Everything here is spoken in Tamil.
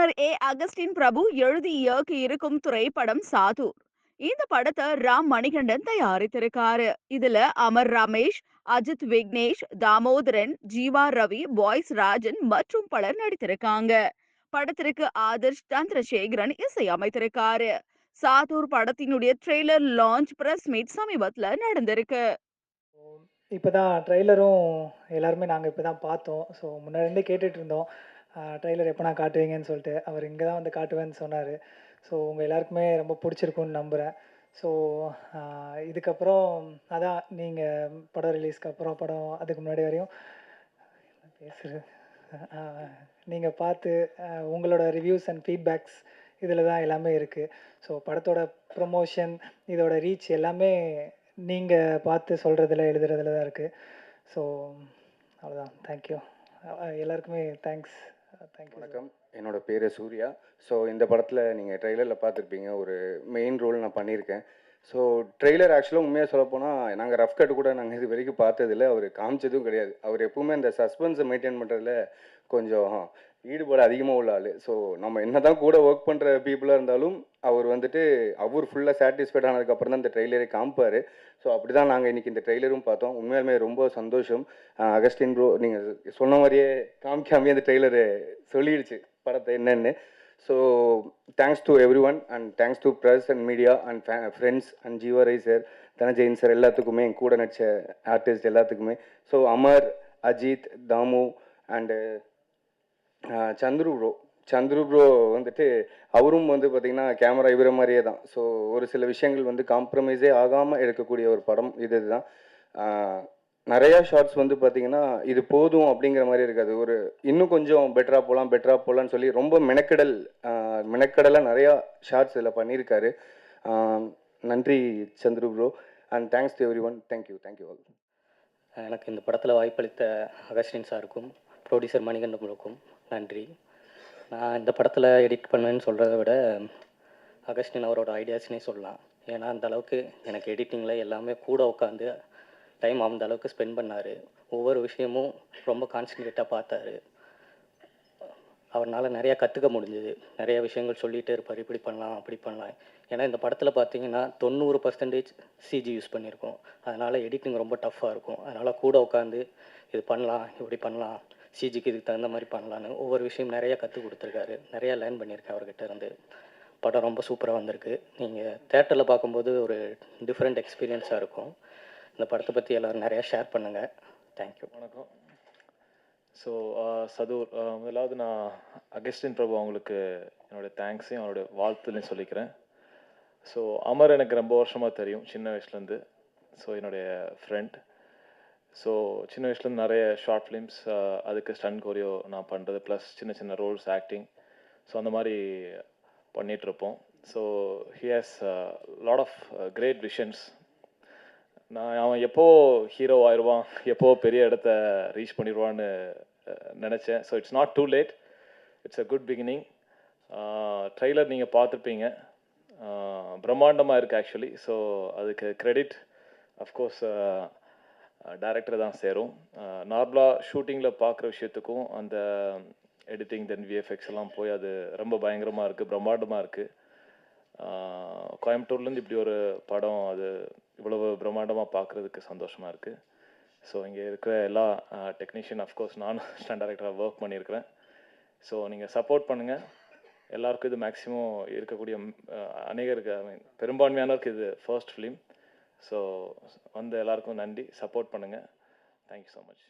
இயக்குனர் ஏ. அகஸ்டின் பிரபு எழுதி இயக்கி இருக்கும் திரைப்படம் சாதூர் இந்த படத்தை ராம் மணிகண்டன் தயாரித்திருக்காரு. இதுல அமர் ரமேஷ் அஜித் விக்னேஷ் தாமோதரன் ஜீவா ரவி பாய்ஸ் ராஜன் மற்றும் பலர் நடித்திருக்காங்க. படத்திற்கு ஆதர்ஷ் சந்திரசேகரன் இசையமைத்திருக்காரு சாதூர் படத்தினுடைய ட்ரெய்லர் லான்ச் பிரஸ் மீட் சமீபத்துல நடந்திருக்கு. இப்போ தான் ட்ரெய்லரும் எல்லாருமே நாங்கள் இப்போ தான் பார்த்தோம். ஸோ முன்னாடி இருந்தே கேட்டுட்டு இருந்தோம். ட்ரெய்லர் எப்போ நான் காட்டுவீங்கன்னு சொல்லிட்டு அவர் இங்கே தான் வந்து காட்டுவேன்னு சொன்னார். ஸோ உங்கள் எல்லாருக்குமே ரொம்ப பிடிச்சிருக்குன்னு நம்புகிறேன் ஸோ இதுக்கப்புறம் அதான் நீங்கள் படம் ரிலீஸ்க்கு அப்புறம் படம் அதுக்கு முன்னாடி வரையும் பேசுகிறது நீங்கள் பார்த்து உங்களோட ரிவ்யூஸ் அண்ட் ஃபீட்பேக்ஸ் இதில் தான் எல்லாமே இருக்குது ஸோ படத்தோட ப்ரொமோஷன் இதோட ரீச் எல்லாமே நீங்கள் பார்த்து சொல்கிறதுல எழுதுறதுல தான் இருக்குது ஸோ அவ்வளோதான் தேங்க்யூ எல்லாருக்குமே தேங்க்ஸ் வணக்கம். என்னோட பேர் சூர்யா. ஸோ இந்த படத்தில் நீங்கள் ட்ரெய்லரில் பார்த்துருப்பீங்க. ஒரு மெயின் ரோல் நான் பண்ணியிருக்கேன். ஸோ ட்ரெய்லர் ஆக்சுவலாக உண்மையாக சொல்லப்போனால் நாங்கள் ரஃப் கட் கூட நாங்கள் இது வரைக்கும் பார்த்ததில்ல. அவர் காமிச்சதும் கிடையாது. அவர் எப்பவுமே இந்த சஸ்பென்ஸை மெயின்டைன் பண்ணுறதுல கொஞ்சம் ஈடுபாடு அதிகமாக உள்ள ஆள். ஸோ நம்ம என்ன தான் கூட ஒர்க் பண்ணுற பீப்புளாக இருந்தாலும் அவர் வந்துட்டு அவர் ஃபுல்லாக சாட்டிஸ்ஃபைட் ஆனதுக்கப்புறம் தான் இந்த ட்ரெய்லரை காமிப்பார். ஸோ அப்படி தான் நாங்கள் இன்றைக்கி இந்த ட்ரெய்லரும் பார்த்தோம். உண்மையாலுமே ரொம்ப சந்தோஷம். அகஸ்டின் ப்ரோ நீங்கள் சொன்ன மாதிரியே காமிக்காமே அந்த ட்ரெய்லரு சொல்லிடுச்சு படத்தை என்னென்னு. So thanks to everyone and thanks to press and media and friends and ஜீவரை sir தனஜெயின் sir எல்லாத்துக்குமே என் கூட நடித்த ஆர்டிஸ்ட் எல்லாத்துக்குமே. So Amar Ajith Damu and Chandru bro Chandru bro வந்துட்டு அவரும் வந்து பார்த்திங்கன்னா கேமரா இவர மாதிரியே தான். ஸோ ஒரு சில விஷயங்கள் வந்து காம்ப்ரமைஸே ஆகாமல் எடுக்கக்கூடிய ஒரு படம் இது இதுதான் நிறையா ஷார்ட்ஸ் வந்து பார்த்தீங்கன்னா இது போதும் அப்படிங்கிற மாதிரி இருக்காது. ஒரு இன்னும் கொஞ்சம் பெட்டராக போகலாம் பெட்டராக போகலான்னு சொல்லி ரொம்ப மெனக்கடல் மெனக்கடலாக மெனக்கெடலாக நிறையா ஷார்ட்ஸ் இதில் பண்ணியிருக்காரு. நன்றி Chandru bro and thanks to everyone thank you thank you all எனக்கு இந்த படத்தில் வாய்ப்பளித்த அகஸ்டின் சாருக்கும் ப்ரொடியூசர் மணிகண்டனுக்கும் நன்றி. நான் இந்த படத்தில் எடிட் பண்ணேன்னு சொல்கிறத விட அகஸ்டின் அவரோட ஐடியாஸ்னே சொல்லலாம். ஏன்னா அந்த அளவுக்கு எனக்கு எடிட்டிங்கில் எல்லாமே கூட உட்காந்து டைம் அந்த அளவுக்கு ஸ்பெண்ட் பண்ணார். ஒவ்வொரு விஷயமும் ரொம்ப கான்சன்ட்ரேட்டாக பார்த்தாரு. அவரால் நிறையா கற்றுக்க முடிஞ்சுது. நிறைய விஷயங்கள் சொல்லிகிட்டே இருப்பார். இப்படி பண்ணலாம் அப்படி பண்ணலாம். ஏன்னா இந்த படத்தில் பார்த்தீங்கன்னா தொண்ணூறு பர்சன்டேஜ் சிஜி யூஸ் பண்ணியிருக்கோம் அதனால் எடிட்டிங் ரொம்ப டஃப்பாக இருக்கும். அதனால் கூட உட்காந்து இது பண்ணலாம் இப்படி பண்ணலாம் சிஜிக்கு இதுக்கு தகுந்த மாதிரி பண்ணலான்னு ஒவ்வொரு விஷயம் நிறையா கற்றுக் கொடுத்துருக்காரு. நிறையா லேர்ன் பண்ணியிருக்கேன் அவர்கிட்ட இருந்து. படம் ரொம்ப சூப்பராக வந்திருக்கு. நீங்கள் தேட்டரில் பார்க்கும்போது ஒரு டிஃப்ரெண்ட் எக்ஸ்பீரியன்ஸாக இருக்கும். இந்த படத்தை பற்றி எல்லோரும் நிறையா ஷேர் பண்ணுங்கள் தேங்க்யூ வணக்கம். ஸோ சதூர் முதலாவது நான் அகஸ்டின் பிரபு அவங்களுக்கு என்னோடய தேங்க்ஸையும் அவருடைய வாழ்த்துலையும் சொல்லிக்கிறேன். ஸோ அமர் எனக்கு ரொம்ப வருஷமாக தெரியும் சின்ன வயசுலேருந்து ஸோ என்னுடைய ஃப்ரெண்ட் ஸோ சின்ன வயசுலேருந்து நிறைய ஷார்ட் ஃபிலிம்ஸ் அதுக்கு ஸ்டன் கோரியோ நான் பண்ணுறது ப்ளஸ் சின்ன சின்ன ரோல்ஸ் ஆக்டிங் ஸோ அந்த மாதிரி பண்ணிகிட்ருப்போம் so he has lot of great visions நான் அவன் எப்போ ஹீரோ ஆயிடுவான் எப்போ பெரிய இடத்த ரீச் பண்ணிடுவான்னு நினச்சேன். So it's not too late it's a good beginning trailer நீங்கள் பார்த்துருப்பீங்க. பிரம்மாண்டமாக இருக்குது ஆக்சுவலி ஸோ அதுக்கு கிரெடிட் அஃப்கோர்ஸ் டேரக்டர் தான் சேரும். நார்மலாக ஷூட்டிங்கில் பார்க்குற விஷயத்துக்கும் அந்த எடிட்டிங் தென் விஎஃப்எக்ஸ் எல்லாம் போய் அது ரொம்ப பயங்கரமாக இருக்குது பிரம்மாண்டமாக இருக்குது கோயம்புத்தூர்லேருந்து இப்படி ஒரு படம் அது இவ்வளவு பிரம்மாண்டமாக பார்க்குறதுக்கு சந்தோஷமாக இருக்குது ஸோ இங்கே இருக்கிற எல்லா டெக்னீஷியன் அஃப்கோர்ஸ் நானும் ஸ்டாண்ட் டேரக்டராக ஒர்க் பண்ணியிருக்கிறேன். ஸோ நீங்கள் சப்போர்ட் பண்ணுங்கள் எல்லாருக்கும் இது மேக்ஸிமம் இருக்கக்கூடிய அநேகருக்கு ஐ மீன் பெரும்பான்மையானவருக்கு இது ஃபர்ஸ்ட் ஃபிலிம் ஸோ வந்த எல்லாருக்கும் நன்றி. சப்போர்ட் பண்ணுங்கள் தேங்க்யூ ஸோ மச்